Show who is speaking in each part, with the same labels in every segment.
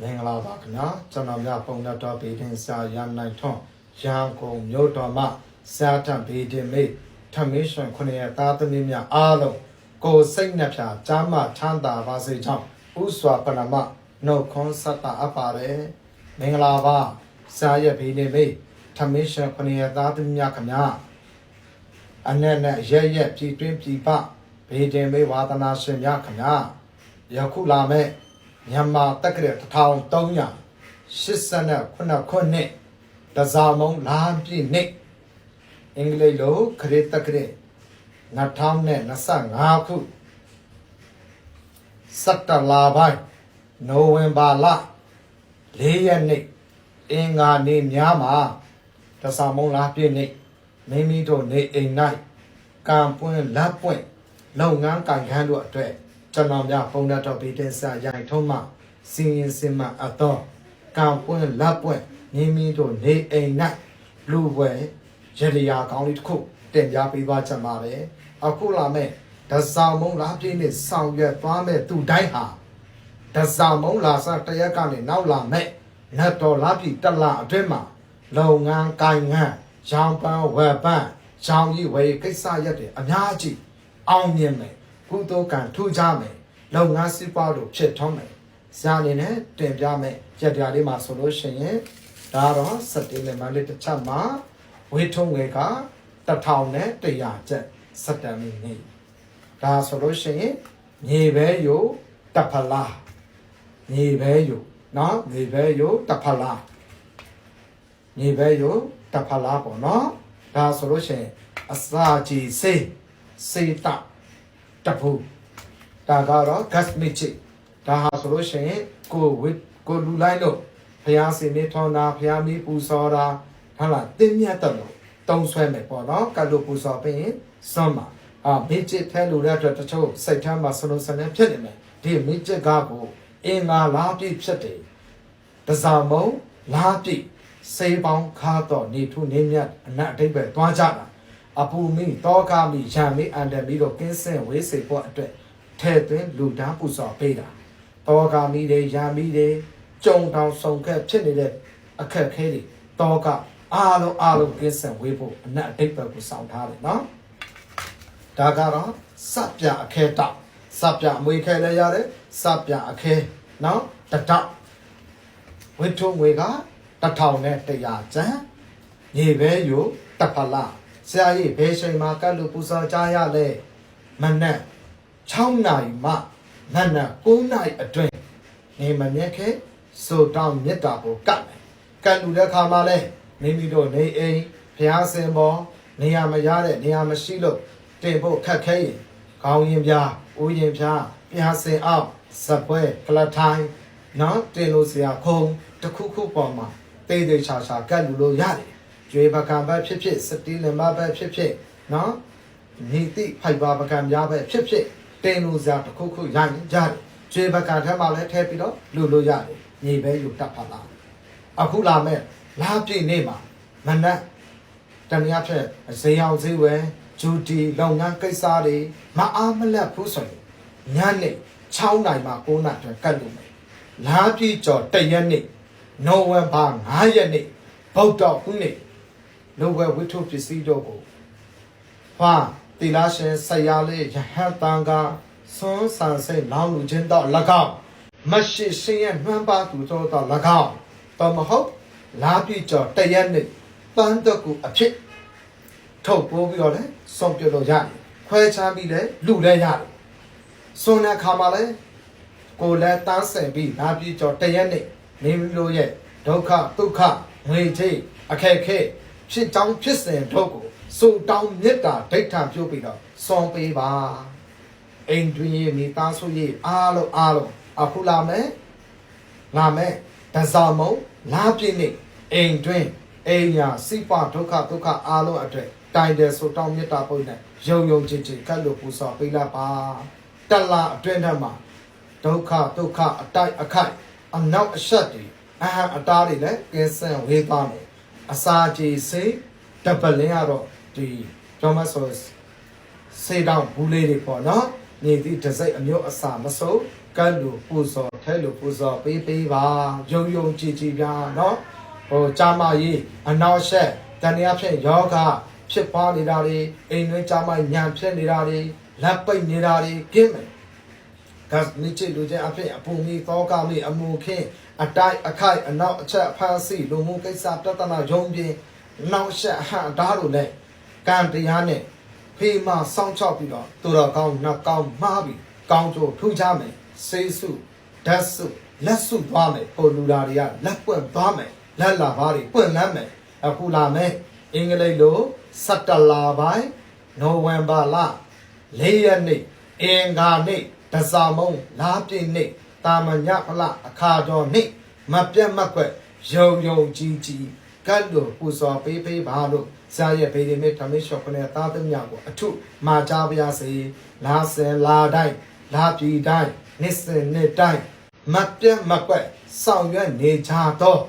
Speaker 1: မင်္ဂလာပါခင်ဗျာကျွန်တော်များပုံလက်တော်ဘေးတင်စာရန်နိုင်ထွန်းရန်ကုန်မြို့တော်မှာစာထံဘေးတင်မေထမင်းရှင်ခုနှစ်ရက်သားသမီးများအားလုံးကိုယ်စိတ်နှပြချမ်းသာချမ်းသာပါစေကြောင်းဥစွာပဏမနှုတ်ခွန်းဆက်တာအပ်ပါတယ်မင်္ဂလာပါစာရက်ဘေးတင်မေထမင်းရှင်ခုနှစ်ရက်သားသမီးများခင်ဗျာအနဲ့နဲ့ရက်ရက်ပြည်တွင်းပြည်ပဘေးတင်မေဝါသနာရှင်များခင်ဗျာယခုလာမဲ့ မြန်မာတက္ကရာ1389ခုနှစ်တဇာမုံလာပြည့်နှစ်အင်္ဂလိပ်လိုခရစ်တက္ကရာ2025ခုစက်တလာပိုင်းနိုဝင်ဘာလ4ရက်နေ့အင်္ဂါနေ့များမှာတဇာမုံလာပြည့်နေ့မိမိတို့နေအိမ်၌ကံပွင့်လက်ပွင့်လုပ်ငန်းကံခန်းတို့အတွက် ကျွန်တော်များပုံရတော်ပြီးတဲ့စာရိုင်ထုံးမှစင်ရင်စင်မှအတော့ကံပွင့်လက်ပွင့်မိမိတို့နေအိမ်၌လူပွဲရလျာကောင်းလေးတစ်ခုတင်ပြပေးပါချင်ပါတယ်အခုလာမဲ့ဒဇာမုံလာပြည့်နဲ့ဆောင်ရွက်သွားမဲ့သူတိုင်းဟာဒဇာမုံလာစားတရက်ကနေနောက်လာမဲ့နတ်တော်လာပြည့်တက်လာအတွင်းမှာလုပ်ငန်းကိုင်ငန်းရောင်ပန်းဝယ်ပန်းရောင်ကြီးဝယ်ကိစ္စရက်တွေအများကြီးအောင်မြင်မယ် ကုသိုလ်ကံထူကြမယ်လုပ်ငန်းစီးပွားတို့ဖြစ်ထွန်းမယ်ဇာအနေနဲ့တင်ပြမယ်ကြက်တရားလေးမှာဆိုလို့ရှိရင်ဒါတော့စက်တင်ဘာလေးတစ်ချက်မှာဝေထုံငွေက1000နဲ့100ကျပ်စက်တမ်မီနေဒါဆိုလို့ရှိရင်မြေပဲယိုတဖလားမြေပဲယိုနော်မြေပဲယိုတဖလားမြေပဲယိုတဖလားပေါ့နော်ဒါဆိုလို့ရှိရင်အစာကြီးစေးစေးတ တပူဒါကတော့ gas magic ဒါဟာဆိုလို့ရှိရင်ကိုဝစ်ကိုလူလိုက်လို့ဖျားစင်နေထောင်းတာဖျားမီးပူစောတာဟုတ်လားတင်းမြတ်တယ်လို့တုံးဆွဲမယ်ပေါ့နော်ကတ်လို့ပူစောပြီးရင်စွမ်းမှာအာ magic ဖဲလို့တဲ့အတွက်တချို့စိတ်ထမ်းမှာစလုံးစနေဖြစ်နေမယ်ဒီ magic ကကိုအင်္ဂါလားပြည့်ဖြစ်တယ်တစားမုံလားပြည့်စေးပေါင်းခါတော့နေထုနေမြတ်အနတ်အတိတ်ပဲသွားကြတာ အပူမိတောကမိရံမိအန်တမီတော့ကင်းစင်ဝေးစေဖို့အတွက်ထဲ့သွင်းလူတန်းပူဇော်ပေးတာတောကမိတွေရံမိတွေကြုံတောင်ဆုံခက်ဖြစ်နေတဲ့အခက်ခဲတွေတောကအားလုံးအားလုံးကင်းစင်ဝေးဖို့အနက်အတိတ်ပဲကိုစောင့်ထားတယ်နော်ဒါကတော့စပြအခဲတောက်စပြအမွေခဲလည်းရတယ်စပြအခဲနော်တတောက်ဝိထုံငွေကတစ်ထောင်နဲ့100ကျန်ရေပဲယူတဖလား ဆရာကြီးဘယ်ချိန်မှာကတ်လို့ပူဇော်ကြရလဲမနက်6နာရီမှနက်နက်9နာရီအတွင်းနေမမြက်ခဲဆိုတောင်းမြတ်တာကိုကတ်မယ်ကတ်လူတဲ့ခါမှာလဲမိမိတို့နေအိမ်ဘုရားစင်ပေါ်နေရာမရတဲ့နေရာမရှိလို့တင်ဖို့ခက်ခဲရင်ခေါင်းရင်ပြားဦးရင်ပြားပြားစင်အောင်စပွဲကလထိုင်းနော်တင်လို့ဆရာခုံတစ်ခုခုပေါ်မှာတေးသေးချာချာကတ်လူလို့ရတယ် ကျွေးပကံဘက်ဖြစ်ဖြစ်စတီလင်မဘက်ဖြစ်ဖြစ်နော်ညီတိဖိုက်ပါပကံများဘက်ဖြစ်ဖြစ်တင်လို့စရာတစ်ခုခုရရင်ရတယ်ကျွေးပကံထက်မှလည်းထည့်ပြီးတော့လူလို့ရတယ်ညီပဲယူတတ်ပါလားအခုလာမဲ့လာပြည့်နေ့မှာမနက်တမရဖြစ်ဈေးအောင်ဈေးဝယ်ဂျူတီလုပ်ငန်းကိစ္စတွေမအားမလက်ဘူးဆိုရင်ညနေ6နိုင်မှ9နိုင်အတွင်းကတ်လို့မယ်လာပြည့်ကျော်တရက်နေ့နိုဝင်ဘာ9ရက်နေ့ဗုဒ္ဓဟူးနေ့ လောဘဝိထုပစ္စည်းတို့ကိုဖာတိလာရှင်ဆရာလေးယဟန်တန်ကသွန်းဆန်စိတ်လောင်းလူချင်းတော့၎င်းမရှိရှင်ရဲ့နှမ်းပါသူတို့တော့၎င်းတော့မဟုတ်လာပြည့်ကျော်တရက်နေ့ပန်းတကူအဖြစ်ထုတ်ပိုးပြီးတော့လဲစုံပြလို့ရတယ်ခွဲချမ်းပြီးလဲလူလဲရတယ်စွန်တဲ့ခါမှာလဲကိုယ်လဲတန်းဆင်ပြီးလာပြည့်ကျော်တရက်နေ့မိမိတို့ရဲ့ဒုက္ခဒုက္ခငွေချေးအခက်ခဲ ဖြစ်ကြောင်းဖြစ်စဉ်တို့ကိုစူတောင်းမေတ္တာဒိဋ္ဌံပြုပြီးတော့စွန်ပေးပါအိမ်တွင်ရေမိသားစုရေအားလုံးအားလုံးအခုလာမယ်လာမယ်ဒဇာမုံလာပြည့်နေအိမ်တွင်အိမ်ညာစိပဒုက္ခဒုက္ခအားလုံးအတွက်တိုင်တယ်ဆိုတောင်းမေတ္တာပို့နေယုံယုံကြည်ကြည်ကတ်လို့ပူဇော်ပေးလိုက်ပါတလအတွင်းထက်မှာဒုက္ခဒုက္ခအတိုက်အခိုက်အနောက်အဆက်တွေအဟံအတားတွေလည်းကင်းစင်ဝေးသွားမယ် အစာကြေစိတ်တပလင်းကတော့ဒီကျွန်မဆိုစေတောင်ဘူးလေးတွေပေါ့နော်နေသည့်တစ်စိတ်အမျိုးအစာမစိုးကတ်လို့ပူဇော်ထဲလို့ပူဇော်ပေးပေးပါယုံယုံကြည်ကြည်ပြနော်ဟိုကြာမကြီးအနောက်ရှက်တဏှာဖြင့်ယောဂဖြစ်ပွားနေတာတွေအိမ်တွင်းကြာမညံဖြစ်နေတာတွေလက်ပိတ်နေတာတွေကင်းမယ်ဂတ်နိချေလူချင်းအဖြစ်အပူမီသောကမီအမှုခင်း အတိုက်အခိုက်အနောက်အချက်အဖန်စီလူမှုကိစ္စတတနာယုံပြင်းနောက်ဆက်ဟန်ဓာတ်တို့လည်းကံတရားနဲ့ဖေးမစောင့်ချောက်ပြီးတော့သူတော်ကောင်းနှကောင်းမှားပြီးကောင်းကျိုးထူးခြားမယ်စေစုဓာတ်စုလက်စုသွားမယ်ပိုလူလာတွေကလက်ပွက်သွားမယ်လက်လာပါးတွေပွင့်လန်းမယ်အခုလာမယ်အင်္ဂလိပ်လို17လပိုင်းနိုဝင်ဘာလ၄ရက်နေ့အင်္ဂါနေ့တဇာမုံလားပြည့်နေ့ တာမညဖလအခါတော်နေ့မပြတ်မကွက်ယုံယုံကြည်ကြည်ကတ်လို့ပူဇော်ပေးပေးပါလို့ဇာရဲ့ဗေဒီမေဓမ္မေရှောခနဲ့သားသမီးကိုအထုမှာကြပါရစေလာစင်လာတိုင်းလာပြည်တိုင်းနှစ်စင်နှစ်တိုင်းမပြတ်မကွက်ဆောင်ရွက်နေကြတော့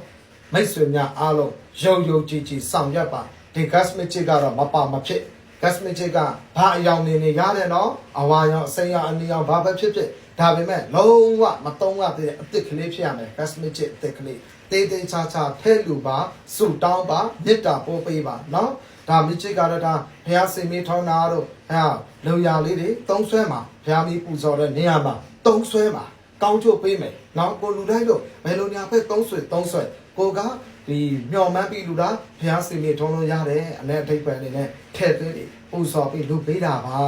Speaker 1: မိတ်ဆွေများအားလုံးယုံယုံကြည်ကြည်ဆောင်ရွက်ပါဒီ gas magic ကတော့မပါမဖြစ် gas magic ကဘာအယောင်နေနေရတယ်နော်အဝါရောင်အစိမ်းရောင်အနီရောင်ဘာပဲဖြစ်ဖြစ် ဒါပေမဲ့လုံးဝမတုံးရသေးတဲ့အစ်စ်ကလေးဖြစ်ရမယ် gas magic အစ်စ်ကလေးတေးသေးချာချာထဲလူပါစုတောင်းပါမေတ္တာပို့ပေးပါနော်ဒါ magic ကတော့ဒါဘုရားစင်မေးထောင်းတာတို့အဲလုံရလေးတွေတုံးဆွဲမှာဘုရားမီးပူဇော်တဲ့နေရာမှာတုံးဆွဲမှာကောင်းချို့ပေးမယ်နော်ကိုလူတိုင်းတို့ဘယ်လိုညာဖက်တုံးဆွဲတုံးဆွဲကိုက ဒီမျော်မှန်းပြီးလူတာဘုရားစင်မေးထောင်းလို့ရတယ်အနဲ့အထိပ်ပဲနေနဲ့ထဲ့သွင်းတယ် ပူဇော်ပြီးလူပေးတာပါ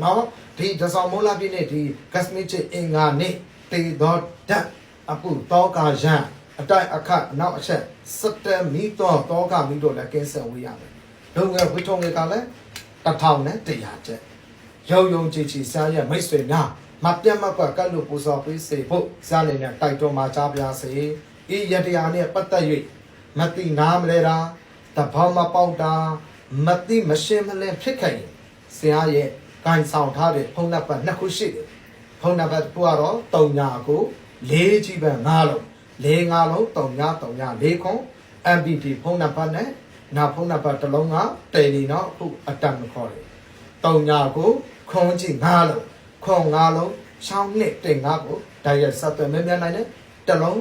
Speaker 1: เนาะဒီဒဇောင်မိုးလာပြည့်နေ့ဒီ cosmic ချစ်အင်္ဂါနေ့တေတော်ဓာတ်အပုတောကာယံအတိုက်အခတ်နောက်အချက်စတမီတော်တောကမီတော်လည်းကင်းဆက်ဝေးရမယ်လုံငယ်ဝိထုံငယ်ကလည်းတစ်ထောင်နဲ့တရာကျက်ရုံယုံကြည်ကြည်စားရမိတ်ဆွေများမပြတ်မကွက်ကတ်လို့ပူဇော်ပေးစေဖို့စားနေနဲ့တိုက်တော်မှာကြားပြစေဤယတရားနဲ့ပတ်သက်၍ မတိနာမလဲတာတဘောမပေါက်တာမတိမရှင်းမလဲဖြစ်ခဲ့ရင်ဆရာရဲ့ဂိုင်ဆောင်ထားတဲ့ဖုန်းနံပါတ်နှစ်ခုရှိတယ်ဖုန်းနံပါတ်တစ်ခုကတော့3ညာကို4ကြီးပဲ5လုံး4 5လုံး3ညာ3ညာ4ခု MPT ဖုန်းနံပါတ်နဲ့နောက်ဖုန်းနံပါတ်တစ်လုံးကတယ်လီနော်အခုအတန်မခေါ်တယ်3ညာကိုခွန်ကြီး5လုံးခွန်5လုံးရှောင်းနှစ်တင်5ကိုဒါရက်ဆက်သွယ်မြင်မြန်နိုင်တယ်တစ်လုံး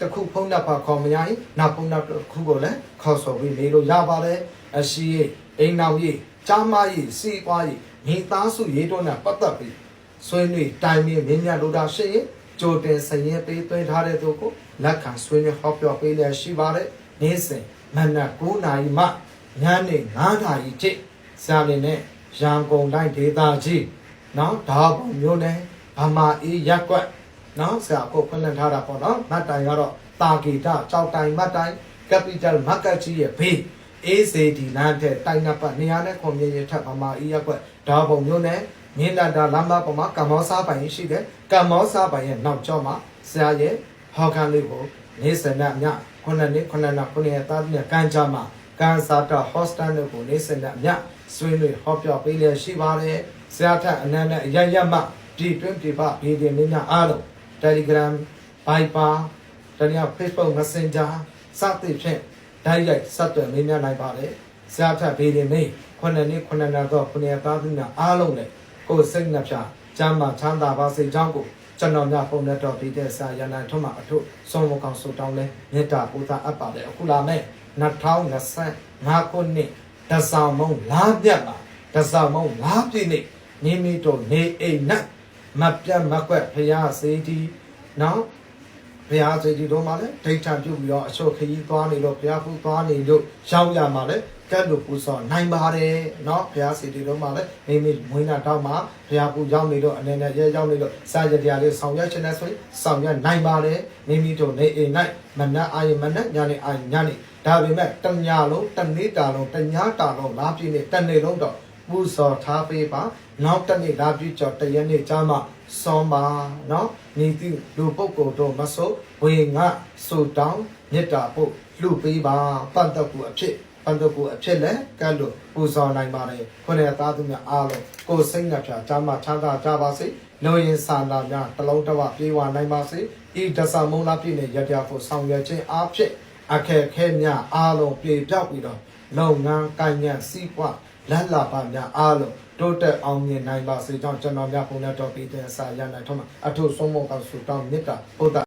Speaker 1: တစ်ခုဖုန်းနံပါတ်ခေါ်မရရင်နောက်ဖုန်းနံပါတ်တစ်ခုကိုလည်းခေါ်ဆိုပြီးနေလို့ရပါတယ်အရှိရေးအိမ်နောက်ရေးကြားမရေးစီးပွားရေးမိသားစုရေးတော့နဲ့ပတ်သက်ပြီးဆွေးနွေးတိုင်ပင်မြင်မြတ်လို့တာရှိရင်ကြိုတင်စရင်ပေးသွင်းထားတဲ့သူကိုလက်ခံဆွေးနွေးဟောပြောပေးလျက်ရှိပါတယ်နေ့စဉ်မနက်9နာရီမှညနေ9နာရီထိစာနေနဲ့ရန်ကုန်တိုင်းဒေသကြီးနော်ဒါပုံမျိုးနဲ့ဗမာအေးရက်ကွက် နော်ဆရာကိုဖွင့်လှစ်ထားတာပေါ့နော်မတ်တိုင်ကတော့တာဂီတာကြောက်တိုင်မတ်တိုင် capital market ကြီးရဲ့ဘေး ACD လမ်းတဲ့တိုင်နံပါတ်200နဲ့ခွန်မြင့်ရထပ်ဗမာအေးရက်ကွက်ဒါပုံမျိုးနဲ့မြင်းတန်တာလမ်းမပေါ်မှာကမ္ဘောစားပိုင်ရှိတယ်ကမ္ဘောစားပိုင်ရဲ့နောက်ကျောမှာဆရာရဲ့ဟော်ကန်လေးကိုနေစနညခုနှစ်နှစ်ခုနှစ်နှစ်ခုနှစ်ရက်သားနဲ့ကန်ကြမှာကန်စာတာဟော့စတန်တို့ကိုနေစနညဆွေးနွေးဟောပြောပေးလျက်ရှိပါတယ်ဆရာထက်အနန္တအရရမပြည်တွင်းပြည်ပဗီဒီယိုမြညာအားလုံး Telegram Viber တနည်း Facebook Messenger စသဖြင့်ဓာတ်ရိုက်ဆက်သွယ်မေးမြန်းနိုင်ပါတယ်ဆရာထက်ဗီဒီယိုမေးခုနှစ်နှစ်ခုနှစ်နှစ်တော့ခုနှစ်ရက်သားများအားလုံးနဲ့ကိုယ်စိတ်နှပြကျမ်းမာချမ်းသာပါစေကြောင်းကိုကျွန်တော်များပုံနဲ့တော့ဒီတဲ့ဆာရနိုင်ထွန်းမှာအထုဆုံးမကောင်ဆိုတောင်းလဲမေတ္တာပူဇာအပ်ပါတယ်အခုလာမဲ့2025ခုနှစ်တဆောင်မုံလားပြတ်ပါတဆောင်မုံလားပြည့်နေ့မိမိတို့နေအိမ်နဲ့ မပြတ်မကွက်ဖရာစေတီနော်ဘုရားစေတီတို့မှာလည်းဒိဋ္ဌံပြုပြီးတော့အချုပ်ခရီးသွားနေလို့ဘုရားဖူးသွားနေလို့ရောက်ရမှာလည်းကတ်လို့ပူစော်နိုင်ပါတယ်เนาะဘုရားစေတီတို့မှာလည်းမိမိမွေးနာတောက်မှာဘုရားဖူးရောက်နေလို့အနေနဲ့ရဲရောက်နေလို့စာရတရားလေးဆောင်ရွက်ခြင်းနဲ့ဆိုရင်ဆောင်ရွက်နိုင်ပါတယ်မိမိတို့နေအိမ်၌မနက်အာရမနက်ညနေအာညနေဒါပေမဲ့တညလုံးတနေ့တာလုံးတညတာလုံးလားပြည့်နေတနေ့လုံးတော့ ပူဇော်ထားပေးပါနောက်တစ်နေ့လာပြည့်ကျော်တရက်နေ့ကျမှစောပါနော်နေသည့်လူပုဂ္ဂိုလ်တို့မဆုပ်ဝေငါဆိုတောင်းမေတ္တာပို့လှူပေးပါပန့်တပ်ကိုအဖြစ်ပန့်တပ်ကိုအဖြစ်လဲကန့်လို့ပူဇော်နိုင်ပါတယ်ခွနဲ့သားသူများအားလုံးကိုစိတ်နှပြချမ်းသာချမ်းသာကြပါစေလူရင်စာနာများတလုံးတဝပြေဝနိုင်ပါစေဤဒသမုံလာပြည့်နဲ့ရပြဖို့ဆောင်ရွက်ခြင်းအားဖြင့်အခက်ခဲများအားလုံးပြေပြောက်ပြီးတော့လုပ်ငန်းကိုင်ငံစီးပွား လက်လာပါများအားလုံးဒတိုးတက်အောင်မြင်နိုင်ပါစေကြောင်းကျွန်တော်များပုံနဲ့တော်ပြီးတဲ့အစာရနိုင်ထောင်းမှာအထုဆုံးမောကဆုတောင်းမြတ်တာဘုဒ္ဓ